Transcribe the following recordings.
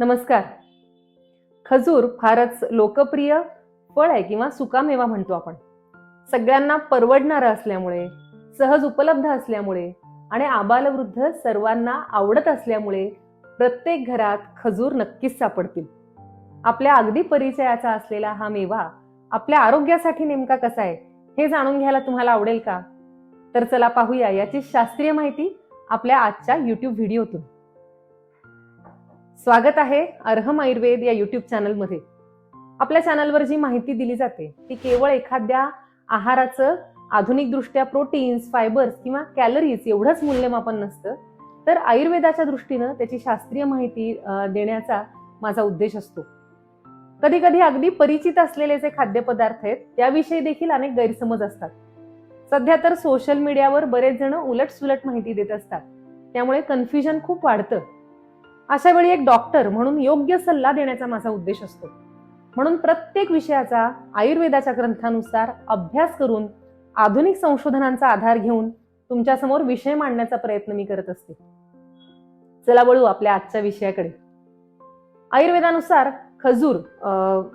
नमस्कार. खजूर फारच लोकप्रिय फळ आहे किंवा सुकामेवा म्हणतो आपण. सगळ्यांना परवडणारं असल्यामुळे सहज उपलब्ध असल्यामुळे आणि आबालवृद्ध सर्वांना आवडत असल्यामुळे प्रत्येक घरात खजूर नक्कीच सापडतील. आपल्या अगदी परिचयाचा असलेला हा मेवा आपल्या आरोग्यासाठी नेमका कसा आहे हे जाणून घ्यायला तुम्हाला आवडेल का? तर चला पाहूया याची शास्त्रीय माहिती आपल्या आजच्या युट्यूब व्हिडिओतून. स्वागत आहे अर्हम आयुर्वेद या युट्यूब चॅनलमध्ये. आपल्या चॅनलवर जी माहिती दिली जाते ती केवळ एखाद्या आहाराचं आधुनिकदृष्ट्या प्रोटीन्स फायबर्स किंवा कॅलरीज एवढंच मूल्यमापन नसतं तर आयुर्वेदाच्या दृष्टीनं त्याची शास्त्रीय माहिती देण्याचा माझा उद्देश असतो. कधी कधी अगदी परिचित असलेले जे खाद्यपदार्थ आहेत त्याविषयी देखील अनेक गैरसमज असतात. सध्या तर सोशल मीडियावर बरेच जण उलट सुलट माहिती देत असतात. त्यामुळे कन्फ्युजन खूप वाढतं. अशा वेळी एक डॉक्टर म्हणून योग्य सल्ला देण्याचा माझा उद्देश असतो. म्हणून प्रत्येक विषयाचा आयुर्वेदाच्या ग्रंथानुसार अभ्यास करून आधुनिक संशोधनांचा आधार घेऊन तुमच्यासमोर विषय मांडण्याचा प्रयत्न मी करत असते. चला वळू आपल्या आजच्या विषयाकडे. आयुर्वेदानुसार खजूर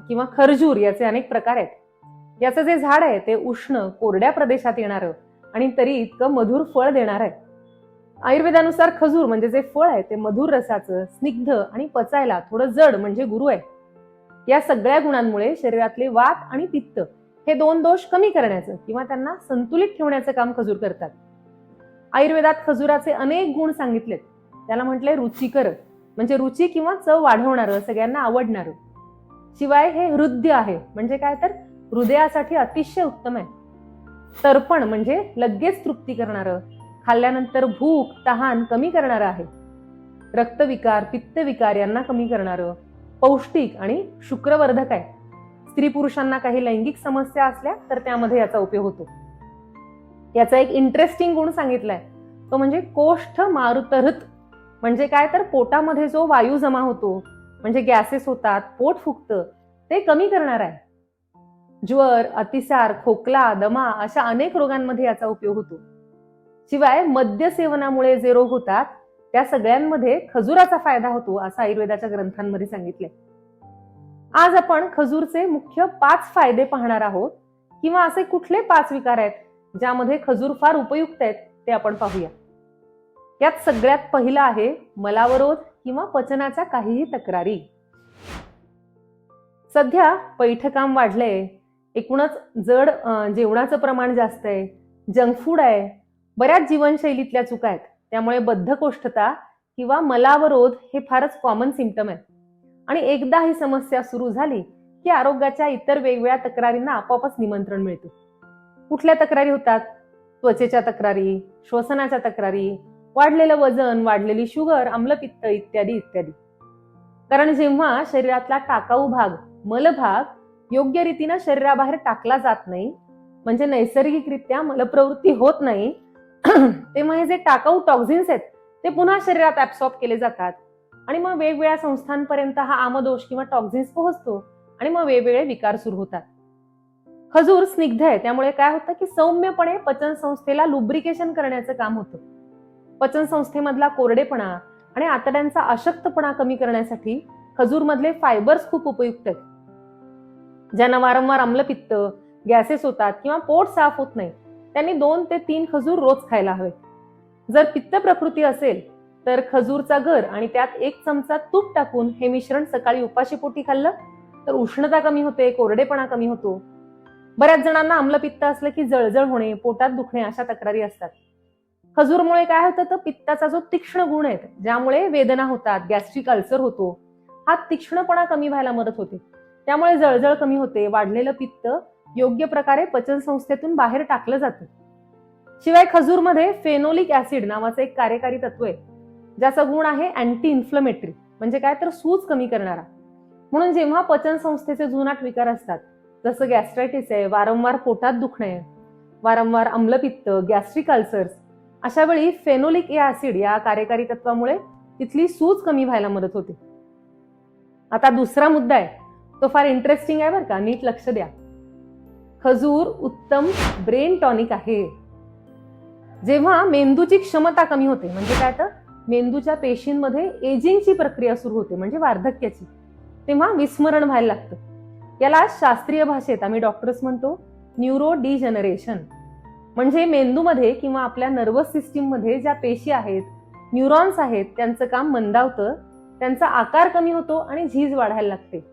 किंवा खरजूर याचे अनेक प्रकार आहेत. याचं जे झाड आहे ते उष्ण कोरड्या प्रदेशात येणारं आणि तरी इतकं मधुर फळ देणार आहे. आयुर्वेदानुसार खजूर म्हणजे जे फळ आहे ते मधुर रसाचं स्निग्ध आणि पचायला थोडं जड म्हणजे गुरु आहे. या सगळ्या गुणांमुळे शरीरातले वात आणि पित्त हे दोन दोष कमी करण्याचं किंवा त्यांना संतुलित ठेवण्याचं काम खजूर करतात. आयुर्वेदात खजुराचे अनेक गुण सांगितलेत. त्याला म्हटलंय रुचिकर म्हणजे रुची किंवा चव वाढवणारं सगळ्यांना आवडणारं. शिवाय हे हृदय आहे म्हणजे काय तर हृदयासाठी अतिशय उत्तम आहे. तर्पण म्हणजे लगेच तृप्ती करणारं खाल्ल्यानंतर भूक तहान कमी करणारं आहे. रक्तविकार पित्तविकार यांना कमी करणारं पौष्टिक आणि शुक्रवर्धक आहे. स्त्री पुरुषांना काही लैंगिक समस्या असल्या तर त्यामध्ये याचा उपयोग होतो. याचा एक इंटरेस्टिंग गुण सांगितलाय. तो म्हणजे कोष्ठ मारुतहृत. म्हणजे काय तर पोटामध्ये जो वायू जमा होतो म्हणजे गॅसेस होतात पोट फुगतं ते कमी करणार आहे. ज्वर अतिसार खोकला दमा अशा अनेक रोगांमध्ये याचा उपयोग होतो. शिवाय मद्य सेवनामुळे जे रोग होतात त्या सगळ्यांमध्ये खजुराचा फायदा होतो असं आयुर्वेदाच्या ग्रंथांमध्ये सांगितले आज आपण खजूरचे मुख्य पाच फायदे पाहणार आहोत किंवा असे कुठले पाच विकार आहेत ज्यामध्ये खजूर फार उपयुक्त आहेत ते आपण पाहूया. यात सगळ्यात पहिलं आहे मलावरोध किंवा पचनाच्या काहीही तक्रारी. सध्या पैठकाम वाढलंय. एकूणच जड जेवणाचं प्रमाण जास्त आहे जंक फूड आहे. बऱ्याच जीवनशैलीतल्या चुका आहेत. त्यामुळे बद्धकोष्ठता किंवा मलावरोध हे फारच कॉमन सिमटम आहेत. आणि एकदा ही समस्या सुरू झाली की आरोग्याच्या इतर वेगवेगळ्या तक्रारींना आपोआपच निमंत्रण मिळतं. कुठल्या तक्रारी होतात? त्वचेच्या तक्रारी श्वसनाच्या तक्रारी वाढलेलं वजन वाढलेली शुगर आम्लपित्त इत्यादी इत्यादी. कारण जेव्हा शरीरातला टाकाऊ भाग मलभाग योग्य रीतीनं शरीराबाहेर टाकला जात नाही म्हणजे नैसर्गिकरित्या मलप्रवृत्ती होत नाही तेव्हा हे जे टाकाऊ टॉक्झिन्स आहेत ते पुन्हा शरीरात ऍब्सॉर्ब केले जातात. आणि मग वेगवेगळ्या संस्थांपर्यंत हा आमदोष किंवा टॉक्झिन्स पोहोचतो आणि मग वेगवेगळे विकार सुरू होतात. खजूर स्निग्ध आहे त्यामुळे काय होतं की सौम्यपणे पचन संस्थेला लुब्रिकेशन करण्याचं काम होतं. पचन संस्थेमधला कोरडेपणा आणि आतड्यांचा अशक्तपणा कमी करण्यासाठी खजूरमधले फायबर्स खूप उपयुक्त आहेत. ज्यांना वारंवार आम्लपित्त गॅसेस होतात किंवा पोट साफ होत नाही त्यांनी दोन ते तीन खजूर रोज खायला हवे. जर पित्त प्रकृती असेल तर खजूरचा गर आणि त्यात एक चमचा तूप टाकून हे मिश्रण सकाळी उपाशीपोटी खाल्लं तर उष्णता कमी होते कोरडेपणा कमी होतो. बऱ्याच जणांना आम्लपित्त असलं की जळजळ होणे पोटात दुखणे अशा तक्रारी असतात. खजूरमुळे काय होतं तर पित्ताचा जो तीक्ष्ण गुण आहे ज्यामुळे वेदना होतात गॅस्ट्रिक अल्सर होतो हा तीक्ष्णपणा कमी व्हायला मदत होते. त्यामुळे जळजळ कमी होते वाढलेलं पित्त योग्य प्रकारे पचन संस्थेतून बाहेर टाकलं जातं. शिवाय खजूरमध्ये फेनोलिक ऍसिड नावाचं एक कार्यकारी तत्व आहे ज्याचा गुण आहे अँटी इन्फ्लमेटरी म्हणजे काय तर सूज कमी करणारा. म्हणून जेव्हा पचन संस्थेचे जुनाट विकार असतात जसं गॅस्ट्रायटिस आहे वारंवार पोटात दुखणे आहे वारंवार अम्लपित्त गॅस्ट्रिक अल्सर्स अशा वेळी फेनोलिक ऍसिड या कार्यकारी तत्वामुळे तिथली सूज कमी व्हायला मदत होते. आता दुसरा मुद्दा आहे तो फार इंटरेस्टिंग आहे बरं का नीट लक्ष द्या. खजूर उत्तम ब्रेन टॉनिक आहे. जेव्हा मेंदूची क्षमता कमी होते म्हणजे काय तर? मेंदूच्या पेशींमध्ये एजिंगची प्रक्रिया सुरू होते म्हणजे वार्धक्याची. तेव्हा विस्मरण व्हायला लागतं. याला शास्त्रीय भाषेत आम्ही डॉक्टर्स म्हणतो न्यूरो डिजनरेशन म्हणजे मेंदूमध्ये किंवा आपल्या नर्वस सिस्टीममध्ये ज्या पेशी आहेत न्यूरॉन्स आहेत त्यांचं काम मंदावतं त्यांचा आकार कमी होतो आणि झीज वाढायला लागते.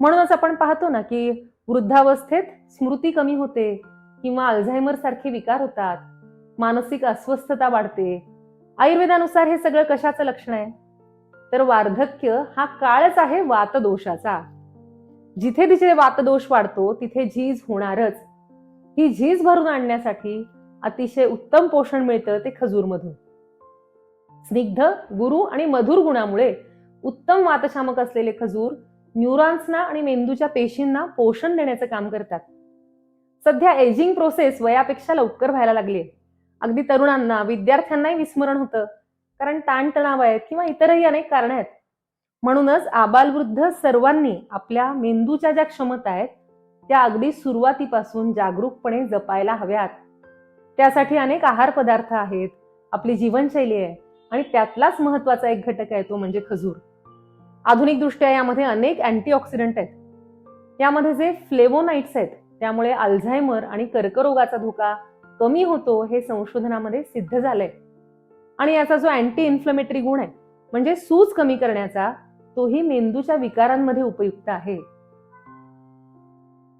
म्हणूनच आपण पाहतो ना की वृद्धावस्थेत स्मृती कमी होते किंवा अल्झायमर सारखे विकार होतात. मानसिक अस्वस्थता वाढते. आयुर्वेदानुसार हे सगळं कशाचं लक्षण आहे? तर वार्धक्य हा काळच आहे वातदोषाचा. जिथे तिथे वातदोष वाढतो तिथे झीज होणारच. ही झीज भरून आणण्यासाठी अतिशय उत्तम पोषण मिळतं ते खजूरमधून. स्निग्ध गुरु आणि मधुर गुणामुळे उत्तम वातशामक असलेले खजूर न्यूरॉन्सना आणि मेंदूच्या पेशींना पोषण देण्याचं काम करतात. सध्या एजिंग प्रोसेस वयापेक्षा लवकर व्हायला लागली अगदी तरुणांना विद्यार्थ्यांनाही विस्मरण होतं. कारण ताणतणाव आहेत किंवा इतरही अनेक कारण आहेत. म्हणूनच आबालवृद्ध सर्वांनी आपल्या मेंदूच्या ज्या क्षमता आहेत त्या अगदी सुरुवातीपासून जागरूकपणे जपायला हव्यात. त्यासाठी अनेक आहार पदार्थ आहेत आपली जीवनशैली आहे आणि त्यातलाच महत्त्वाचा एक घटक आहे तो म्हणजे खजूर. आधुनिक दृष्ट्या यामध्ये अनेक अँटीऑक्सिडंट आहेत. यामध्ये जे फ्लेवोनाइट्स आहेत त्यामुळे अल्झायमर आणि कर्करोगाचा धोका कमी होतो हे संशोधनामध्ये सिद्ध झालंय. आणि याचा जो अँटी इन्फ्लमेटरी गुण आहे म्हणजे सूज कमी करण्याचा तोही मेंदूच्या विकारांमध्ये उपयुक्त आहे.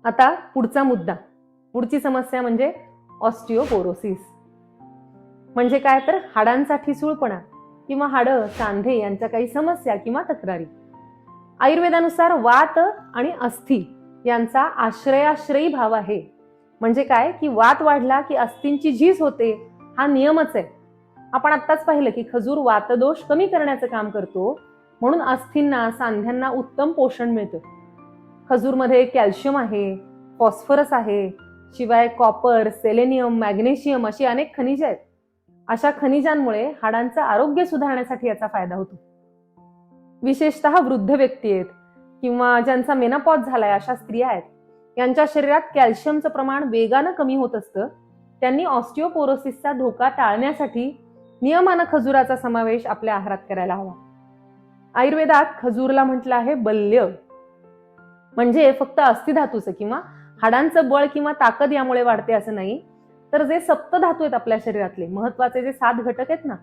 आता पुढचा मुद्दा. पुढची समस्या म्हणजे ऑस्टिओपोरोसिस. म्हणजे काय? तर हाडांचा ठिसूळपणा. किंवा हाडं सांधे यांच्या काही समस्या किंवा तक्रारी. आयुर्वेदानुसार वात आणि अस्थि यांचा आश्रयाश्रयी भाव आहे. म्हणजे काय? की वात वाढला की अस्थींची झीज होते हा नियमच आहे. आपण आत्ताच पाहिलं की खजूर वातदोष कमी करण्याचं काम करतो म्हणून अस्थींना सांध्यांना उत्तम पोषण मिळतं. खजूरमध्ये कॅल्शियम आहे फॉस्फरस आहे शिवाय कॉपर सेलेनियम मॅग्नेशियम अशी अनेक खनिजे आहेत. अशा खनिजांमुळे हाडांचं आरोग्य सुधारण्यासाठी याचा फायदा होतो. विशेषतः वृद्ध व्यक्ती आहेत किंवा ज्यांचा मेनापॉज झालाय अशा स्त्रिया आहेत यांच्या शरीरात कॅल्शियमचं प्रमाण वेगानं कमी होत असतं. त्यांनी ऑस्टिओपोरोसिसचा धोका टाळण्यासाठी नियमानं खजुराचा समावेश आपल्या आहारात करायला हवा. आयुर्वेदात खजूरला म्हटलं आहे बल्य. म्हणजे फक्त अस्थिधातूचं किंवा हाडांचं बळ किंवा ताकद यामुळे वाढते असं नाही तर जे सप्त धातू आहेत आपल्या शरीरातले महत्त्वाचे जे सात घटक आहेत ना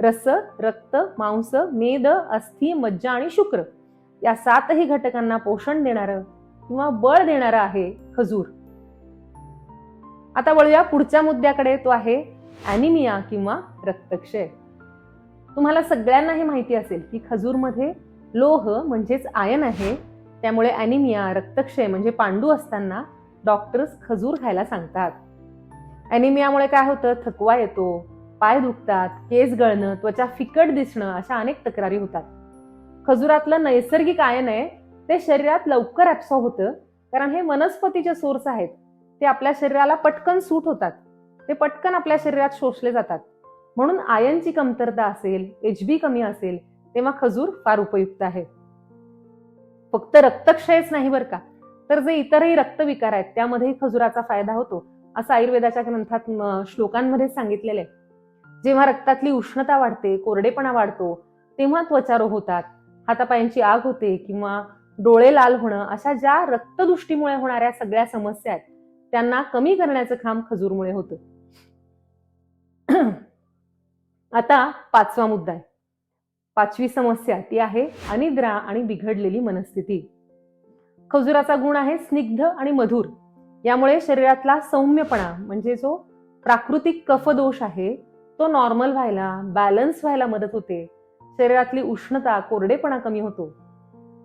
रस रक्त मांस मेद अस्थि मज्जा आणि शुक्र या सातही घटकांना पोषण देणारं किंवा बळ देणारं आहे खजूर. आता वळूया पुढच्या मुद्द्याकडे तो आहे अॅनिमिया किंवा रक्तक्षय. तुम्हाला सगळ्यांना हे माहिती असेल की खजूरमध्ये लोह म्हणजेच आयन आहे त्यामुळे अॅनिमिया रक्तक्षय म्हणजे पांडू असताना डॉक्टर्स खजूर खायला सांगतात. अॅनिमियामुळे काय होतं? थकवा येतो पाय दुखतात केस गळणं त्वचा फिकट दिसणं अशा अनेक तक्रारी होतात. खजुरातलं नैसर्गिक आयन आहे ते शरीरात लवकर ॲप्सॉ होतं कारण हे वनस्पतीचे सोर्स आहेत. ते आपल्या शरीराला पटकन सूट होतात. ते पटकन आपल्या शरीरात शोषले जातात. म्हणून आयनची कमतरता असेल एच बी कमी असेल तेव्हा खजूर फार उपयुक्त आहे. फक्त रक्तक्षयच नाही बरं का? तर जे इतरही रक्तविकार आहेत त्यामध्येही खजुराचा फायदा होतो. असं आयुर्वेदाच्या ग्रंथात श्लोकांमध्ये सांगितलेलं आहे. जेव्हा रक्तातली उष्णता वाढते कोरडेपणा वाढतो तेव्हा त्वचारोग होतात हातापायांची आग होते किंवा डोळे लाल होणं अशा ज्या रक्तदृष्टीमुळे होणाऱ्या सगळ्या समस्या आहेत त्यांना कमी करण्याचं काम खजूरमुळे होतं. आता पाचवा मुद्दा आहे. पाचवी समस्या ती आहे अनिद्रा आणि बिघडलेली मनस्थिती. खजुराचा गुण आहे स्निग्ध आणि मधुर. यामुळे शरीरातला सौम्यपणा म्हणजे जो प्राकृतिक कफदोष आहे तो नॉर्मल व्हायला बॅलन्स व्हायला मदत होते. शरीरातली उष्णता कोरडेपणा कमी होतो.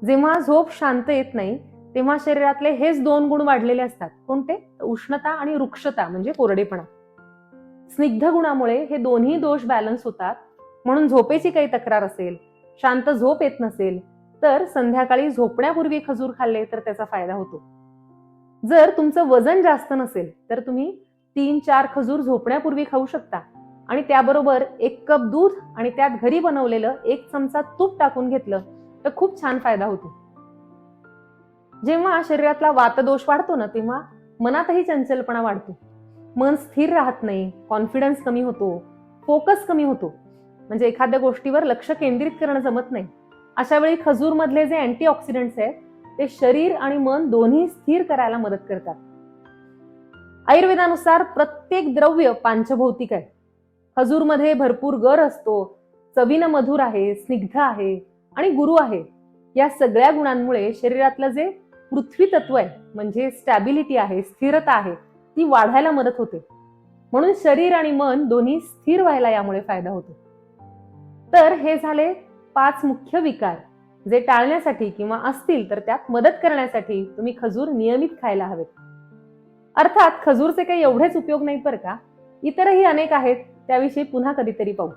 जेव्हा झोप शांत येत नाही तेव्हा शरीरातले हेच दोन गुण वाढलेले असतात. कोणते? उष्णता आणि वृक्षता म्हणजे कोरडेपणा. स्निग्ध गुणामुळे हे दोन्ही दोष बॅलन्स होतात. म्हणून झोपेची काही तक्रार असेल शांत झोप येत नसेल तर संध्याकाळी झोपण्यापूर्वी खजूर खाल्ले तर त्याचा फायदा होतो. जर तुमचं वजन जास्त नसेल तर तुम्ही तीन चार खजूर झोपण्यापूर्वी खाऊ शकता. आणि त्याबरोबर एक कप दूध आणि त्यात घरी बनवलेलं एक चमचा तूप टाकून घेतलं तर खूप छान फायदा होतो. जेव्हा शरीरातला वातदोष वाढतो ना तेव्हा मनातही चंचलपणा वाढतो. मन स्थिर राहत नाही कॉन्फिडन्स कमी होतो फोकस कमी होतो. म्हणजे एखाद्या गोष्टीवर लक्ष केंद्रित करणं जमत नाही. अशा वेळी खजूरमधले जे अँटीऑक्सिडंट्स आहेत ते शरीर आणि मन दोन्ही स्थिर करायला मदत करतात. आयुर्वेदानुसार प्रत्येक द्रव्य पांचभौतिक आहे. खजूरमध्ये भरपूर गर असतो चवीनं मधुर आहे स्निग्ध आहे आणि गुरु आहे. या सगळ्या गुणांमुळे शरीरातलं जे पृथ्वी तत्व आहे म्हणजे स्टॅबिलिटी आहे स्थिरता आहे ती वाढायला मदत होते. म्हणून शरीर आणि मन दोन्ही स्थिर व्हायला यामुळे फायदा होतो. तर हे झाले पाच मुख्य विकार. जे टाळण्यासाठी किंवा असतील तर त्यात मदत करण्यासाठी तुम्ही खजूर नियमित खायला हवेत. अर्थात खजूरचे काही एवढेच उपयोग नाहीत बरं का. इतरही अनेक आहेत त्याविषयी पुन्हा कधीतरी पाहू.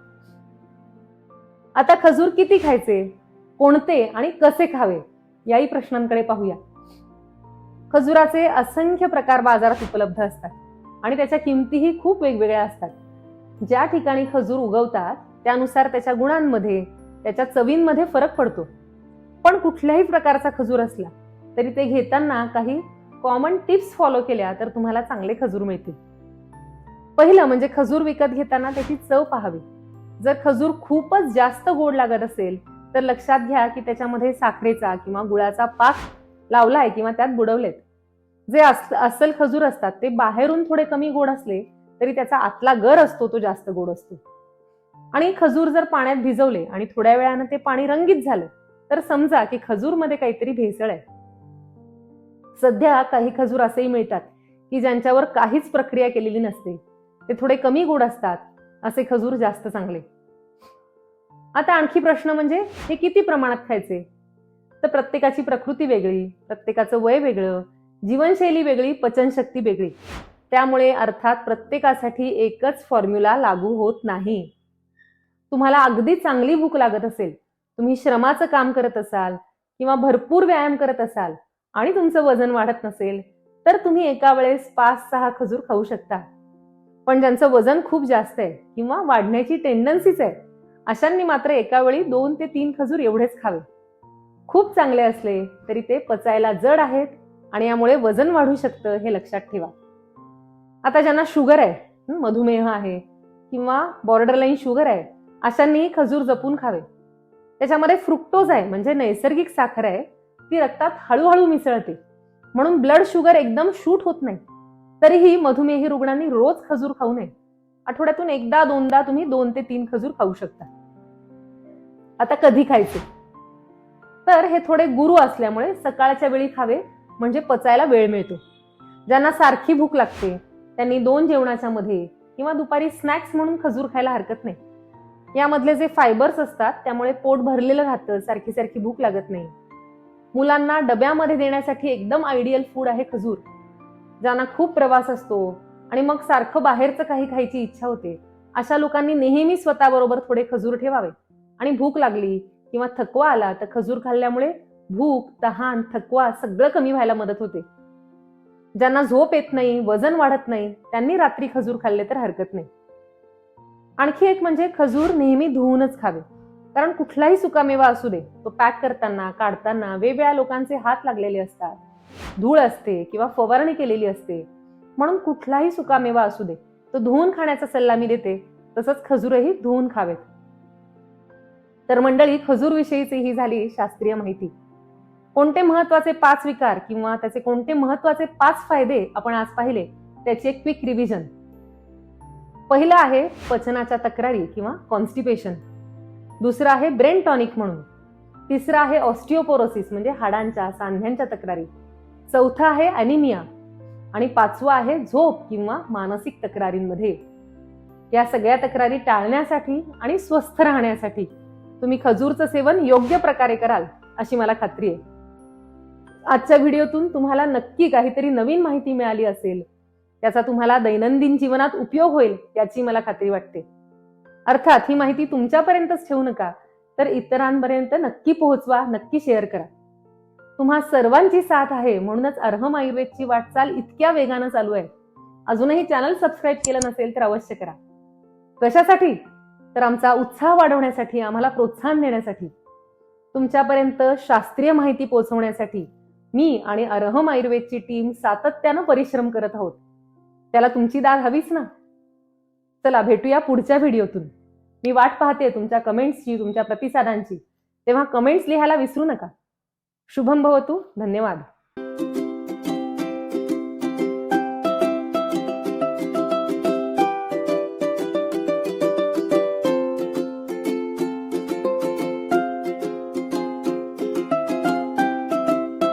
आता खजूर किती खायचे? कोणते आणि कसे खावे? याही प्रश्नांकडे पाहूया. खजुराचे असंख्य प्रकार बाजारात उपलब्ध असतात आणि त्याच्या किमतीही खूप वेगवेगळ्या असतात. ज्या ठिकाणी खजूर उगवतात त्यानुसार त्याच्या गुणांमध्ये त्याच्या चवींमध्ये फरक पडतो. पण कुठल्याही प्रकारचा खजूर असला तरी ते घेताना काही कॉमन टिप्स फॉलो केल्या तर तुम्हाला चांगले खजूर मिळतील. पहिलं म्हणजे खजूर विकत घेताना त्याची चव पाहावी. जर खजूर खूपच जास्त गोड लागत असेल तर लक्षात घ्या की त्याच्यामध्ये साखरेचा किंवा गुळाचा पाक लावलाय किंवा त्यात बुडवलेत. जे अस- अस्सल खजूर असतात ते बाहेरून थोडे कमी गोड असले तरी त्याचा आतला गर असतो तो जास्त गोड असतो. आणि खजूर जर पाण्यात भिजवले आणि थोड्या वेळानं ते पाणी रंगीत झालं तर समजा की खजूरमध्ये काहीतरी भेसळ आहे. सध्या काही खजूर असेही मिळतात की ज्यांच्यावर काहीच प्रक्रिया केलेली नसते. ते थोडे कमी गोड असतात असे खजूर जास्त चांगले. आता आणखी प्रश्न म्हणजे हे किती प्रमाणात खायचे? तर प्रत्येकाची प्रकृती वेगळी प्रत्येकाचं वय वेगळं जीवनशैली वेगळी पचनशक्ती वेगळी. त्यामुळे अर्थात प्रत्येकासाठी एकच फॉर्म्युला लागू होत नाही. तुम्हाला अगदी चांगली भूक लागत असेल तुम्ही श्रमाचं काम करत असाल किंवा भरपूर व्यायाम करत असाल आणि तुमचं वजन वाढत नसेल तर तुम्ही एका वेळेस पाच सहा खजूर खाऊ शकता. पण ज्यांचं वजन खूप जास्त आहे किंवा वाढण्याची टेंडन्सीच आहे अशांनी मात्र एका वेळी दोन ते तीन खजूर एवढेच खावे. खूप चांगले असले तरी ते पचायला जड आहेत आणि यामुळे वजन वाढू शकतं हे लक्षात ठेवा. आता ज्यांना शुगर आहे मधुमेह आहे किंवा बॉर्डरलाईन शुगर आहे अशांनी खजूर जपून खावे. त्याच्यामध्ये फ्रुक्टोज आहे म्हणजे नैसर्गिक साखर आहे ती रक्तात हळूहळू मिसळते. म्हणून ब्लड शुगर एकदम शूट होत नाही. तरीही मधुमेही रुग्णांनी रोज खजूर खाऊ नये. आठवड्यातून एकदा दोनदा तुम्ही दोन ते तीन खजूर खाऊ शकता. आता कधी खायचे? तर हे थोडे गुरु असल्यामुळे सकाळच्या वेळी खावे म्हणजे पचायला वेळ मिळतो. ज्यांना सारखी भूक लागते त्यांनी दोन जेवणाच्या मध्ये किंवा दुपारी स्नॅक्स म्हणून खजूर खायला हरकत नाही. यामधले जे फायबर्स असतात त्यामुळे पोट भरलेलं राहतं सारखी सारखी भूक लागत नाही. मुलांना डब्यामध्ये देण्यासाठी एकदम आयडियल फूड आहे खजूर ज्यांना खूप प्रवास असतो आणि मग सारखं बाहेरचं काही खायची इच्छा होते अशा लोकांनी नेहमी स्वतःबरोबर थोडे खजूर ठेवावे. आणि भूक लागली किंवा थकवा आला तर खजूर खाल्ल्यामुळे भूक तहान थकवा सगळं कमी व्हायला मदत होते. ज्यांना झोप येत नाही वजन वाढत नाही त्यांनी रात्री खजूर खाल्ले तर हरकत नाही. आणखी एक म्हणजे खजूर नेहमी धुवूनच खावे. कारण कुठलाही सुकामेवा असू दे तो पॅक करताना काढताना वेगवेगळ्या लोकांचे हात लागलेले असतात. धूळ असते किंवा फवारणी केलेली असते. म्हणून कुठलाही सुकामेवा असू दे तो धुवून खाण्याचा सल्ला मी देते तसंच खजूरही धुवून खावेत. तर मंडळी खजूरविषयीची ही झाली शास्त्रीय माहिती. कोणते महत्त्वाचे पाच विकार किंवा त्याचे कोणते महत्त्वाचे पाच फायदे आपण आज पाहिले त्याची एक क्विक रिव्हिजन पहिलं आहे पचनाच्या तक्रारी किंवा कॉन्स्टिपेशन दुसरं आहे ब्रेन टॉनिक म्हणून. तिसरं आहे ऑस्टिओपोरोसिस म्हणजे हाडांच्या सांध्यांच्या तक्रारी. चौथं आहे अॅनिमिया आणि पाचवं आहे झोप किंवा मानसिक तक्रारींमध्ये. या सगळ्या तक्रारी टाळण्यासाठी आणि स्वस्थ राहण्यासाठी तुम्ही खजूरचं सेवन योग्य प्रकारे कराल अशी मला खात्री आहे. आजच्या व्हिडिओतून तुम्हाला नक्की काहीतरी नवीन माहिती मिळाली असेल. त्याचा तुम्हाला दैनंदिन जीवनात उपयोग होईल याची मला खात्री वाटते. अर्थात ही माहिती तुमच्यापर्यंतच ठेवू नका तर इतरांपर्यंत नक्की पोहोचवा नक्की शेअर करा. तुम्हा सर्वांची साथ आहे म्हणूनच अर्हम आयुर्वेदची वाटचाल इतक्या वेगानं चालू आहे. अजूनही चॅनल सबस्क्राईब केलं नसेल तर अवश्य करा. कशासाठी? तर आमचा उत्साह वाढवण्यासाठी आम्हाला प्रोत्साहन देण्यासाठी. तुमच्यापर्यंत शास्त्रीय माहिती पोहोचवण्यासाठी मी आणि अर्हम आयुर्वेदची टीम सातत्यानं परिश्रम करत आहोत. त्याला तुमची दाद हवीच ना. चला भेटूया पुढच्या व्हिडिओतून. मी वाट पाहते तुमच्या कमेंट्सची तुमच्या प्रतिसादांची. तेव्हा कमेंट्स लिहायला विसरू नका. शुभम भवतू धन्यवाद.